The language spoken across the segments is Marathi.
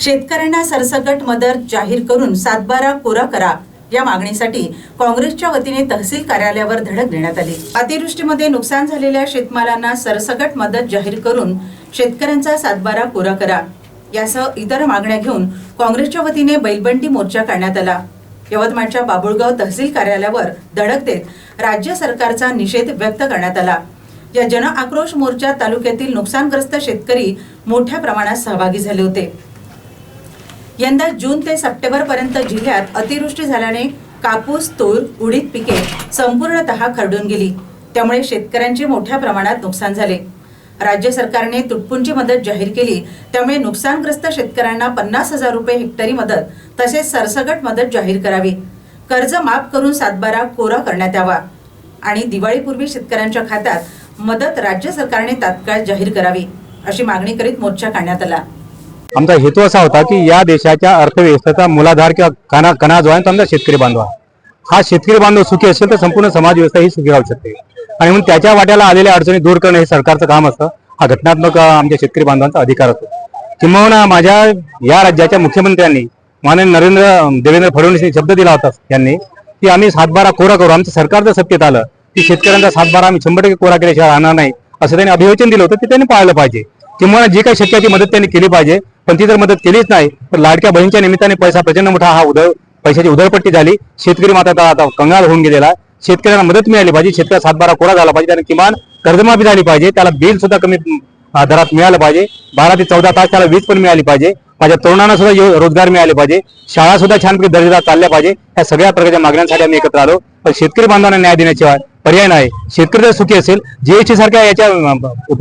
शेतकऱ्यांना सरसकट मदत जाहीर करून सातबारा कोरा करा या मागणीसाठी काँग्रेसच्या वतीने तहसील कार्यालयावर धडक देण्यात आली. अतिवृष्टीमध्ये नुकसान झालेल्या शेतमालांना सरसकट मदत जाहीर करून शेतकऱ्यांचा सातबारा कोरा करा. यासह इतर मागण्या घेऊन काँग्रेसच्या वतीने बैलबंडी मोर्चा काढण्यात आला. यवतमाळच्या बाबुळगाव तहसील कार्यालयावर धडक देत राज्य सरकारचा निषेध व्यक्त करण्यात आला. या जन आक्रोश मोर्चात तालुक्यातील नुकसानग्रस्त शेतकरी मोठ्या प्रमाणात सहभागी झाले होते. यंदा जून ते सप्टेंबर पर्यंत जिल्ह्यात अतिवृष्टी झाल्याने कापूस तूर उडीद पिके संपूर्णतः खरडून गेली. त्यामुळे शेतकऱ्यांचे मोठ्या प्रमाणात नुकसान झाले. राज्य सरकारने तुटपुंची मदत जाहीर केली. त्यामुळे नुकसानग्रस्त शेतकऱ्यांना पन्नास हजार रुपये हेक्टरी मदत तसेच सरसगट मदत जाहीर करावी. कर्ज माफ करून सातबारा कोरा करण्यात यावा. आणि दिवाळीपूर्वी शेतकऱ्यांच्या खात्यात मदत राज्य सरकारने तात्काळ जाहीर करावी अशी मागणी करीत मोर्चा काढण्यात आला. आमचा हेतू असा होता की या देशाच्या अर्थव्यवस्थेचा मूलाधार किंवा कणा कणा जो आहे तो आमचा शेतकरी बांधव हा शेतकरी बांधव सुखी असेल तर संपूर्ण समाज व्यवस्था ही सुखी राहू शकते. आणि म्हणून त्याच्या वाट्याला आलेल्या अडचणी दूर करणं हे सरकारचं काम असतं. हा घटनात्मक आमच्या शेतकरी बांधवांचा अधिकार असतो. किंबहुना माझ्या या राज्याच्या मुख्यमंत्र्यांनी माननीय नरेंद्र देवेंद्र फडणवीस यांनी शब्द दिला होता यांनी की आम्ही सातबारा कोरा करू. आमचं सरकार जर सत्तेत आलं की शेतकऱ्यांचा सातबारा आम्ही शंभर टक्के कोरा केल्याशिवाय राहणार नाही असं त्यांनी अभिवचन दिलं होतं ते त्यांनी पाळलं पाहिजे. किंवा जी काही शक्याची मदत त्यांनी केली पाहिजे. पण ती जर मदत केलीच नाही तर लाडक्या बहिणीच्या निमित्ताने पैसा प्रचंड मोठा हा उदळ पैशाची उधळपट्टी झाली. शेतकरी माता आता आता कंगाल होऊन गेलेला आहे. शेतकऱ्यांना मदत मिळाली पाहिजे. शेतकऱ्या सातबारा कोरा झाला पाहिजे. आणि किमान कर्जमाफी झाली पाहिजे. त्याला बिल सुद्धा कमी दरात मिळालं पाहिजे. बारा ते चौदा तास त्याला वीज पण मिळाली पाहिजे. माझ्या तरुणांना सुद्धा यो- रोजगार मिळाले पाहिजे. शाळा सुद्धा छानपैकी दर्जेदार चालल्या पाहिजे. या सगळ्या प्रकारच्या मागण्यांसाठी आम्ही एकत्र आलो. पण शेतकरी बांधवांना न्याय देण्याशिवाय पर्याय नाही. शेतकरी जर सुखी असेल जीएसटी सारख्या याच्या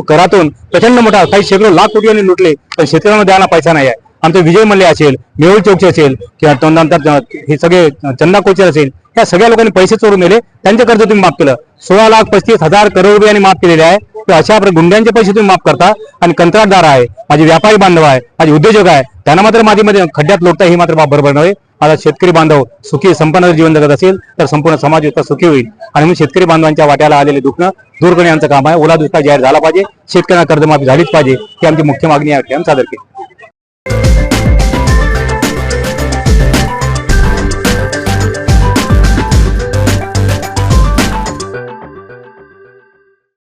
करातून प्रचंड मोठा काही शेकडो लाख कोटी लुटले पण शेतकऱ्यांना द्यायला पैसा नाही आहे. आमचं विजय मल्ले असेल मेहुल चौकशी असेल किंवा नंतर हे सगळे चंदा कोचर असेल या सगळ्या लोकांनी पैसे चोरून नेले त्यांचे कर्ज तुम्ही माफ केलं. सोळा लाख पस्तीस हजार करोड रुपयांनी माफ केलेले आहे. तर अशा गुंड्यांचे पैसे तुम्ही माफ करता आणि कंत्राटदार आहे. माझे व्यापारी बांधव आहे माझे उद्योजक आहे. त्यांना मात्र माझी मध्ये खड्ड्यात लोटता ही मात्र बाब बरोबर नव्हे. माझा शेतकरी बांधव सुखी संपन्न जीवन जगत असेल तर संपूर्ण समाज व्यवस्था सुखी होईल. आणि म्हणून शेतकरी बांधवांच्या वाट्याला आलेले दुखणं दूर करणे आमचं काम आहे. ओला दुष्काळ जाहीर झाला पाहिजे. शेतकऱ्यांना कर्जमाफी झालीच पाहिजे. ही आमची मुख्य मागणी आहे. आम्ही सादर केली.